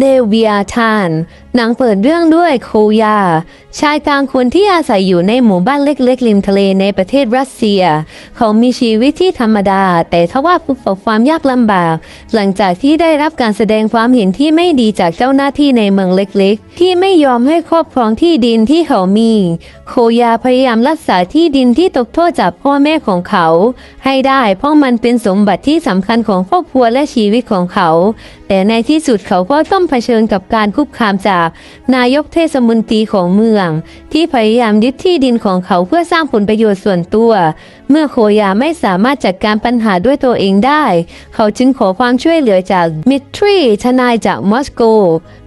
เนวิอาทาน หนังเปิดเรื่องด้วยโคยา ชายกลางคนที่อาศัยอยู่ในหมู่บ้านเล็กๆริมทะเลในประเทศรัสเซีย เขามีชีวิตที่ธรรมดา แต่ทว่าประสบความยากลำบาก หลังจากที่ได้รับการแสดงความเห็นที่ไม่ดีจากเจ้าหน้าที่ในเมืองเล็กๆ ที่ไม่ยอมให้ครอบครองที่ดินที่เขามี โคยาพยายามรักษาที่ดินที่ตกทอดจากพ่อแม่ของเขา ให้ได้เพราะมันเป็นสมบัติที่สำคัญของครอบครัวและชีวิตของเขา แต่ในที่สุดเขาก็ต้องเผชิญกับการคุกคามจาก นายกเทศมนตรีของเมืองที่พยายามยึดที่ดินของเขาเพื่อสร้างผลประโยชน์ส่วนตัว เมื่อโคยาไม่สามารถจัดการปัญหาด้วยตัวเองได้ เขาจึงขอความช่วยเหลือจากมิทรีทนายจากมอสโก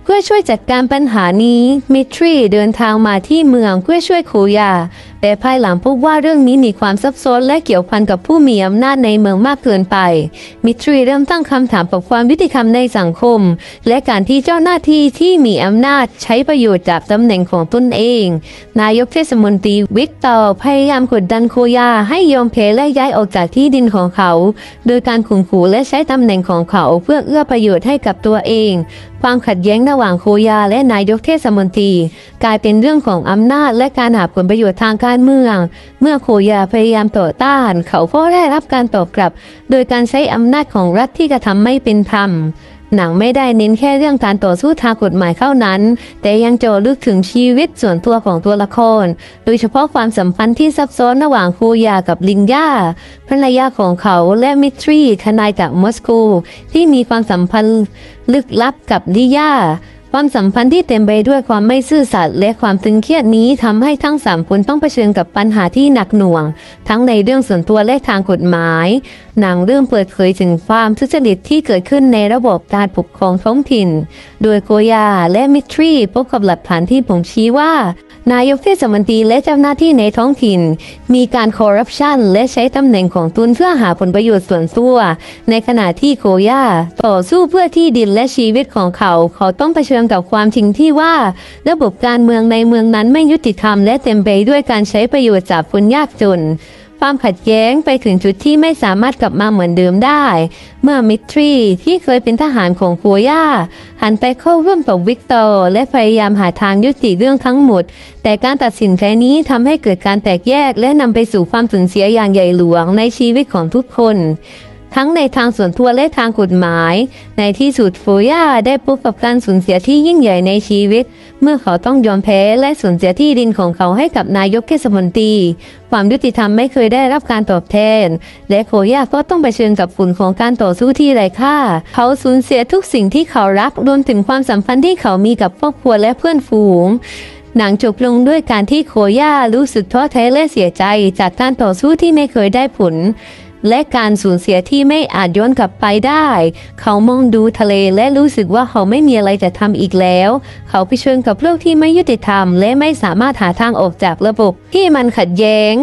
เพื่อช่วยจัดการปัญหานี้มิทรีเดินทางมาที่เมืองเพื่อช่วยโคยา แต่ภายหลังพบว่าเรื่องนี้มีความซับซ้อนและเกี่ยวพันกับผู้มีอำนาจในเมืองมากเกินไป มิทรีเริ่มตั้งคำถามกับความยุติธรรมในสังคม และการที่เจ้าหน้าที่ที่มีอำนาจใช้ประโยชน์จากตำแหน่งของตนเอง นายกเทศมนตรีวิกตอร์พยายามกดดันโคยาให้ยอมแพ้และย้ายออกจากที่ดินของเขา โดยการข่มขู่และใช้ตำแหน่งของเขาเพื่อเอื้อประโยชน์ให้กับตัวเองความขัดแย้งระหว่างโคยาและนายกเทศมนตรี กลายเป็นเรื่องของอำนาจและการหาผลประโยชน์ทางการเมือง เมื่อโคยาพยายามต่อต้าน เขาก็ได้รับการตอบกลับ โดยการใช้อำนาจของรัฐที่กระทำไม่เป็นธรรม หนังไม่ได้เน้นแค่เรื่องการต่อสู้ทางกฎหมายเท่านั้น แต่ยังเจาะลึกถึงชีวิตส่วนตัวของตัวละคร โดยเฉพาะความสัมพันธ์ที่ซับซ้อนระหว่างคูยากับลิงยาภรรยาของเขาและมิทรีทนายจากมอสโกที่มีความสัมพันธ์ลึกลับกับลิยา ความสัมพันธ์ที่เต็มไปด้วยความไม่ซื่อสัตย์และความตึงเครียดนี้ทำให้ทั้งสามคนต้องเผชิญกับปัญหาที่หนักหน่วง ทั้งในเรื่องส่วนตัวและทางกฎหมายหนังเรื่องเปิดเผยถึงความทุจริตที่เกิดขึ้นในระบบการปกครองท้องถิ่น โดยโกยาและมิทรีพบกับหลักฐานที่ผงชี้ว่า นายกเทศมนตรีและเจ้าหน้าที่ในท้องถิ่น มีการคอร์รัปชันและใช้ตำแหน่งของตนเพื่อหาผลประโยชน์ส่วนตัว ในขณะที่โคยาต่อสู้เพื่อที่ดินและชีวิตของเขา เขาต้องเผชิญกับความจริงที่ว่า ระบบการเมืองในเมืองนั้นไม่ยุติธรรมและเต็มไปด้วยการใช้ประโยชน์จากคนยากจน ความขัดแย้งไปถึงจุดที่ไม่สามารถกลับมาเหมือนเดิมได้ เมื่อมิทรีที่เคยเป็นทหารของโคย่าหันไปเข้าร่วมกับวิกตอร์และพยายามหาทางยุติเรื่องทั้งหมด แต่การตัดสินใจนี้ทำให้เกิดการแตกแยกและนำไปสู่ความสูญเสียอย่างใหญ่หลวงในชีวิตของทุกคน ทั้งในทางส่วนตัวและทางกฎหมาย ในที่สุดโฟย่าได้พบกับการสูญเสียที่ยิ่งใหญ่ในชีวิต เมื่อเขาต้องยอมแพ้และสูญเสียที่ดินของเขาให้กับนายกเทศมนตรี ความยุติธรรมไม่เคยได้รับการตอบแทน และโคย่าก็ต้องไปเชิญกับฝุ่นของการต่อสู้ที่ไร้ค่า เขาสูญเสียทุกสิ่งที่เขารักรวมถึงความสัมพันธ์ที่เขามีกับครอบครัวและเพื่อนฝูงหนังจบลงด้วยการที่โคย่ารู้สึกท้อแท้และเสียใจจากการต่อสู้ที่ไม่เคยได้ผล และการสูญเสียที่ไม่อาจย้อนกลับไปได้ เขามองดูทะเลและรู้สึกว่าเขาไม่มีอะไรจะทำอีกแล้ว เขาเผชิญกับโลกที่ไม่ยุติธรรม และไม่สามารถหาทางออกจากระบบที่มันขัดแย้ง